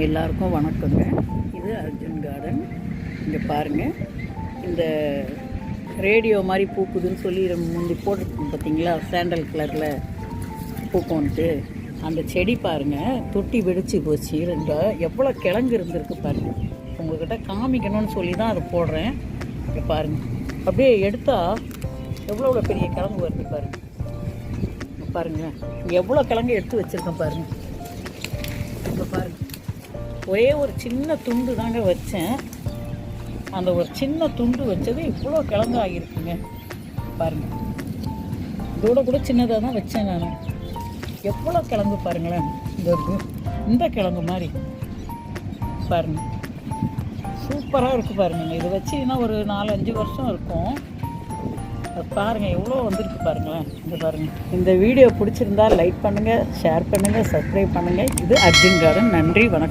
எல்லாருக்கும் வணக்கங்க. இது அர்ஜுன் கார்டன் இங்கே பாருங்கள் இந்த ரேடியோ மாதிரி பூக்குதுன்னு சொல்லி முந்தி போட்டிருக்கோம் பார்த்தீங்களா சாண்டல் கலரில் பூக்கும்ன்ட்டு அந்த செடி பாருங்கள் தொட்டி வெடிச்சு போச்சு. ரெண்டா எவ்வளோ கிழங்கு இருந்திருக்கு பாருங்கள் உங்கள்கிட்ட காமிக்கணும்னு சொல்லி தான் அதை போடுறேன். இங்கே பாருங்கள் அப்படியே எடுத்தால் எவ்வளோ எவ்வளோ பெரிய கிழங்கு வருது பாருங்கள் பாருங்கள் எவ்வளோ கிழங்கு எடுத்து வச்சுருக்கேன் பாருங்கள் இப்போ பாருங்கள் ஒரே ஒரு சின்ன துண்டு தாங்க வச்சேன். அந்த ஒரு சின்ன துண்டு வச்சது இவ்வளோ கிழங்கு ஆகியிருக்குங்க பாருங்கள் இதோட கூட சின்னதாக தான் வச்சேன் நான். எவ்வளோ கிழங்கு பாருங்களேன். இந்த இந்த கிழங்கு மாதிரி. பாருங்க. சூப்பராக இருக்குது பாருங்க இது இன்னும் ஒரு நாலஞ்சு வருஷம் இருக்கும். பாருங்கள் எவ்வளோ வந்திருக்கு பாருங்களேன். இந்த பாருங்கள் இந்த வீடியோ பிடிச்சிருந்தா லைக் பண்ணுங்கள் ஷேர் பண்ணுங்கள் சப்ஸ்கிரைப் பண்ணுங்கள் இது அர்ஜுன் கார்டன் நன்றி வணக்கம்.